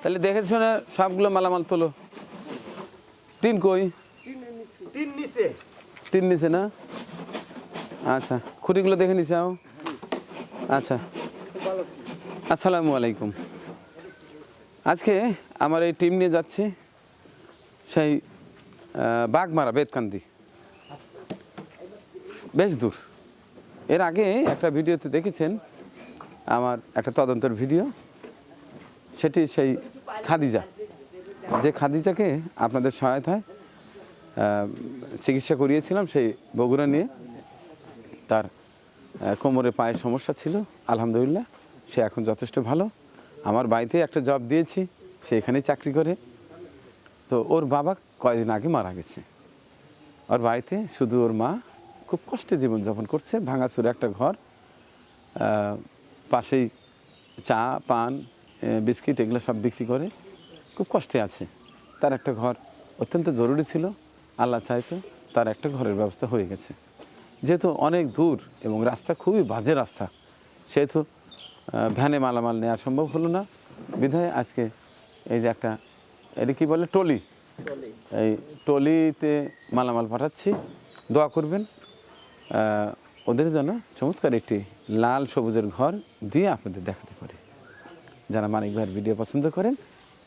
তাহলে দেখে শুনে সবগুলো মালামাল তোলো। টিন কই? তিন নিচে টিন নিচে না? আচ্ছা খুঁটিগুলো দেখে নিছে আও। আচ্ছা। আসসালামু আলাইকুম। আজকে আমার এই টিম নিয়ে যাচ্ছি সেই বাঘমারা বেদকান্দি বেশ দূর। এর আগে একটা ভিডিওতে দেখেছেন আমার একটা তদন্তের ভিডিও। সেটি সেই খাদিজা। যে খাদিজাকে আপনাদের সহায়তায় চিকিৎসা করিয়েছিলাম সেই বগুড়া নিয়ে। তার কোমরে পায়ের সমস্যা ছিল, আলহামদুলিল্লাহ, সে এখন যথেষ্ট ভালো। আমার বাড়িতে একটা জব দিয়েছি, সে এখানেই চাকরি করে। তো ওর বাবা কয়েকদিন আগে মারা গেছে। ওর বাড়িতে শুধু ওর মা, খুব কষ্টে জীবনযাপন করছে, ভাঙাচুরে একটা ঘর পাশেই চা, পান বিস্কিট এগুলো সব বিক্রি করে খুব কষ্টে আছে। তার একটা ঘর অত্যন্ত জরুরি ছিল আল্লাহ চাইতো তার একটা ঘরের ব্যবস্থা হয়ে গেছে। যেহেতু অনেক দূর এবং রাস্তা খুবই বাজে রাস্তা সেহেতু ভ্যানে মালামাল নেওয়া সম্ভব হলো না। বিধায় আজকে এই যে একটা এটা কি বলে টলি? এই টলিতে মালামাল পাঠাচ্ছি দোয়া করবেন। ওদের জন্য চমৎকার একটি লাল সবুজের ঘর দিয়ে আপনাদের দেখাতে যারা মানিক ভাইয়ের ভিডিও পছন্দ করেন,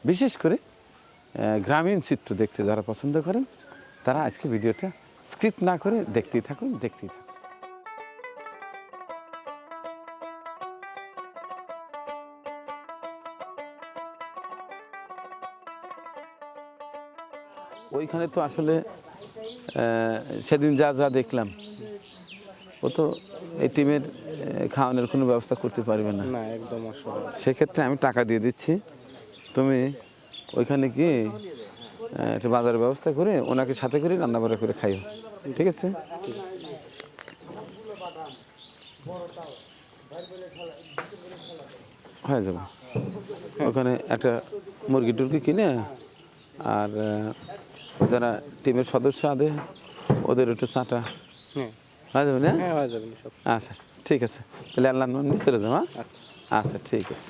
বিশেষ করে গ্রামীণ চিত্র দেখতে যারা পছন্দ করেন, তারা আজকে ভিডিওটা স্ক্রিপ্ট না করে দেখতেই থাকুন দেখতেই থাকুন। ওইখানে তো আসলে সেদিন যা যা দেখলাম, ও তো এই টিমের খাওয়ানোর কোনো ব্যবস্থা করতে পারবে না। না একদম সেক্ষেত্রে আমি টাকা দিয়ে দিচ্ছি। তুমি ওইখানে গিয়ে একটা বাজারের ব্যবস্থা করে ওনাকে সাথে করে রান্না বান্না করে খাইও। ঠিক আছে? হয়ে যাবে। ওখানে একটা মুরগি টুরগি কিনে আর যারা টিমের সদস্য আদে ওদের একটু চাটা। হ্যাঁ হয়ে? যাবে না হ্যাঁ হয়ে যাবে আচ্ছা ঠিক আছে। তাহলে আল্লাহ নিয়ে চলে যাব হ্যাঁ? আচ্ছা। আচ্ছা ঠিক আছে।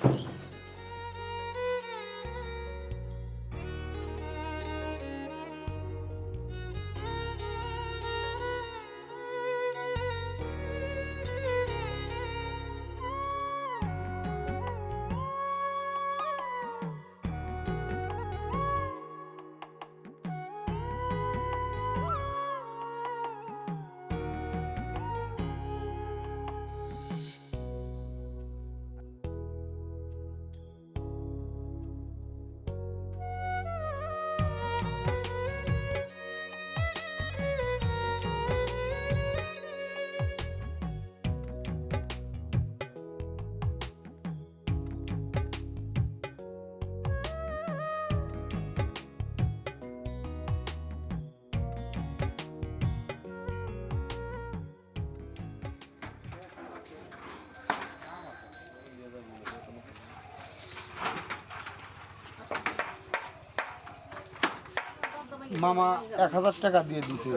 মামা এক হাজার টাকা দিয়ে দিছে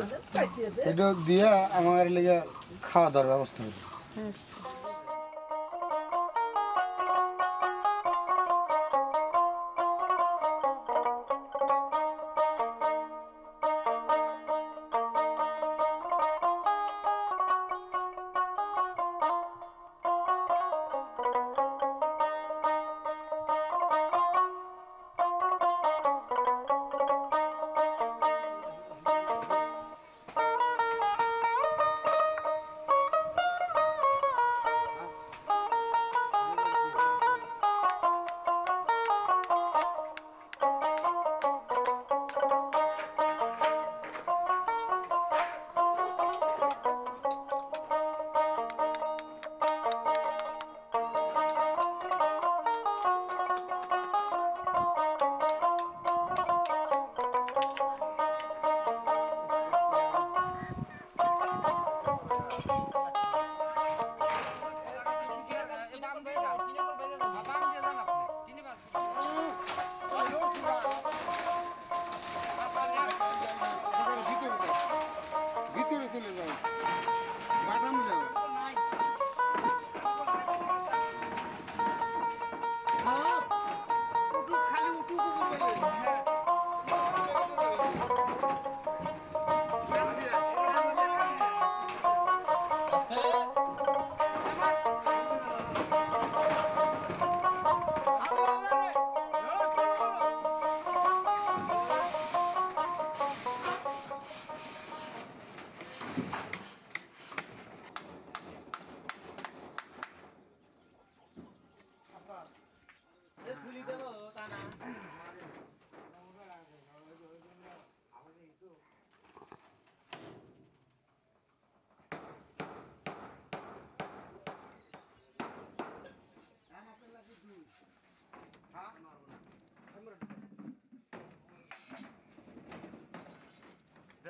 এটা দিয়ে আমার লেগে খাওয়া দাওয়ার ব্যবস্থা হবে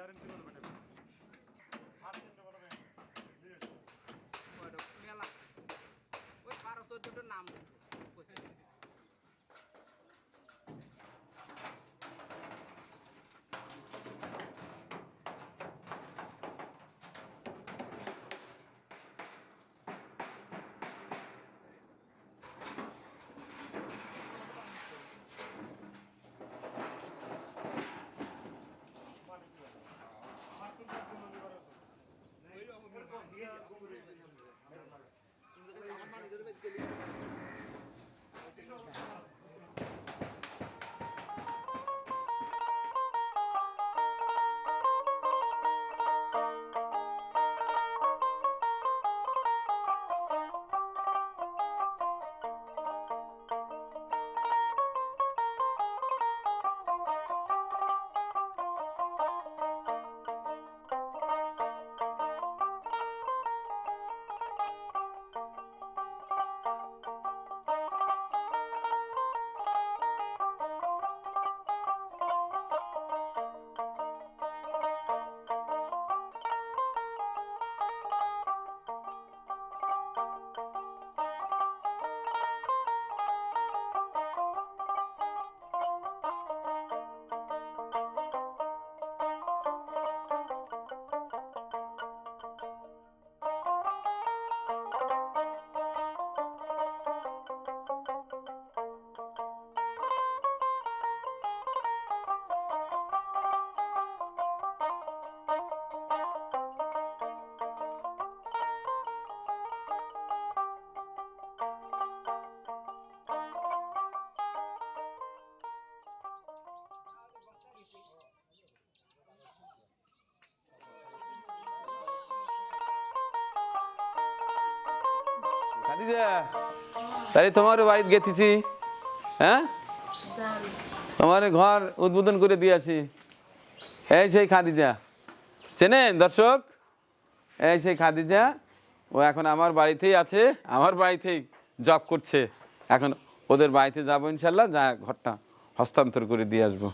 ക്ലിയറൻസിനോട് খাদিজা তাহলে তোমার বাড়িতে গেতেছি হ্যাঁ? তোমার ঘর উদ্বোধন করে দিয়েছি। এই সেই খাদিজা। চেনেন দর্শক? এই সেই খাদিজা ও এখন আমার বাড়িতেই আছে আমার বাড়িতেই জব করছে। এখন ওদের বাড়িতে যাব ইনশাল্লাহ যা ঘরটা হস্তান্তর করে দিয়ে আসব।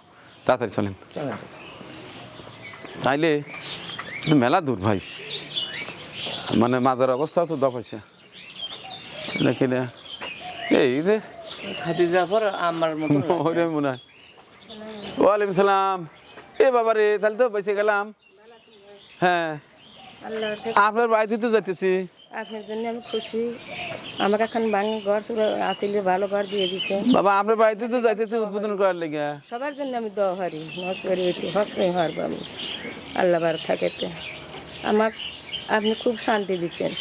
তাড়াতাড়ি চলেন। তাইলে মেলা দূর ভাই। মানে মাজার অবস্থাও তো দফাইছে। নাকি না? এই যে জাফর আমার মতো ওরে মনে হয় ওয়ালাইকুম সালাম। এ বাবা রে তাহলে তো বেঁচে গেলাম। হ্যাঁ। আপনার বাড়িতে তো যাইতেছি। আপনার জন্য আমি খুশি। আমাকে এখন বাঙি ঘর আসলে ভালো ঘর দিয়ে দিছে। বাবা আপনার বাড়িতে তো যাইতেছি উদ্বোধন করার লেগে। সবার জন্য আমি দোয়া হারি নজ করি হারবো আমি আল্লাহ বার থাকেতে আমার আপনি খুব শান্তি দিচ্ছেন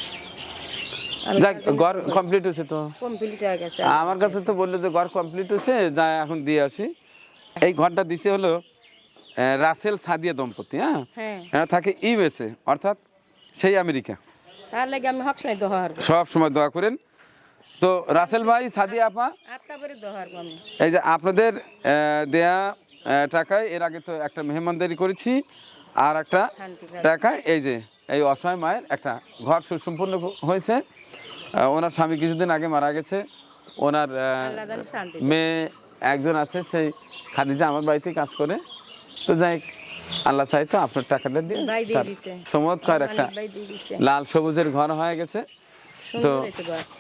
যাক ঘর কমপ্লিট হয়েছে তো। কমপ্লিট হয়ে গেছে। আমার কাছে তো বলল যে ঘর কমপ্লিট হয়েছে যা এখন দিয়ে আসি। এই ঘরটা দিছে হলো রাসেল সাদিয়া দম্পতি হ্যাঁ? হ্যাঁ। এরা থাকে ইউএসএ অর্থাৎ সেই আমেরিকা। তার লাগে আমি হকসাই দোয়া সব সময় দোয়া করেন। তো রাসেল ভাই সাদিয়া আপা? এই যে আপনাদের দেয়া টাকায় এর আগে তো একটা মেহমানদারি করেছি আর একটা টাকায় এই যে এই অসহায় মায়ের একটা ঘর সুসম্পন্ন হয়েছে। ওনার স্বামী কিছুদিন আগে মারা গেছে। ওনার মেয়ে একজন আছে সেই খাদিজা আমার বাড়িতে কাজ করে। তো যাই আল্লাহ চাই তো আপনার টাকাটা দিয়ে চমৎকার একটা লাল সবুজের ঘর হয়ে গেছে। তো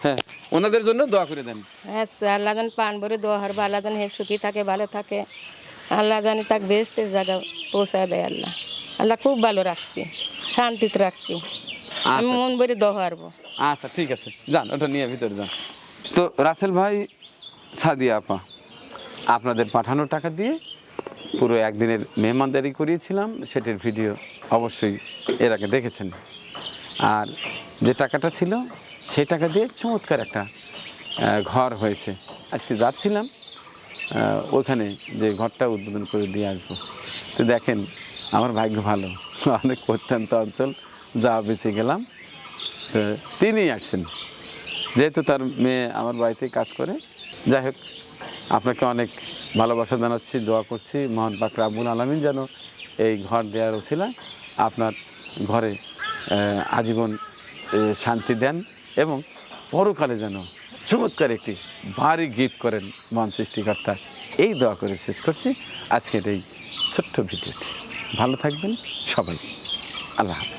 হ্যাঁ ওনাদের জন্য দোয়া করে দেন। আচ্ছা আল্লাহ জান পান ভরে দোয়া হারবো আল্লাহ জান হেব সুখী থাকে ভালো থাকে। আল্লাহ জানি তাকে বেস্তের জায়গা পৌঁছায় দেয় আল্লাহ। আল্লাহ খুব ভালো রাখছি শান্তিতে রাখছি। আমি মন ভরে দোয়া হারবো। আচ্ছা ঠিক আছে। যান ওটা নিয়ে ভিতরে যান। তো রাসেল ভাই সাদিয়া আপা আপনাদের পাঠানো টাকা দিয়ে পুরো একদিনের মেহমানদারি করিয়েছিলাম সেটির ভিডিও অবশ্যই এর আগে দেখেছেন। আর যে টাকাটা ছিল সেই টাকা দিয়ে চমৎকার একটা ঘর হয়েছে। আজকে যাচ্ছিলাম আহ, ওইখানে যে ঘরটা উদ্বোধন করে দিয়ে আসব। তো দেখেন আমার ভাগ্য ভালো। অনেক প্রত্যন্ত অঞ্চল যা বেঁচে গেলাম। তিনি আসছেন। যেহেতু তার মেয়ে আমার বাড়িতে কাজ করে, যাই হোক, আপনাকে অনেক ভালোবাসা জানাচ্ছি, দোয়া করছি। মহান পাক রাবুল আলমিন যেন এই ঘর দেওয়ার ওছিলায় আপনার ঘরে আজীবন শান্তি দেন এবং পরকালে যেন চমৎকার একটি ভারী গিফট করেন মন সৃষ্টিকর্তা। এই দোয়া করে শেষ করছি। আজকের এই ছোট্ট ভিডিওটি। ভালো থাকবেন সবাই। আল্লাহ হাফেজ।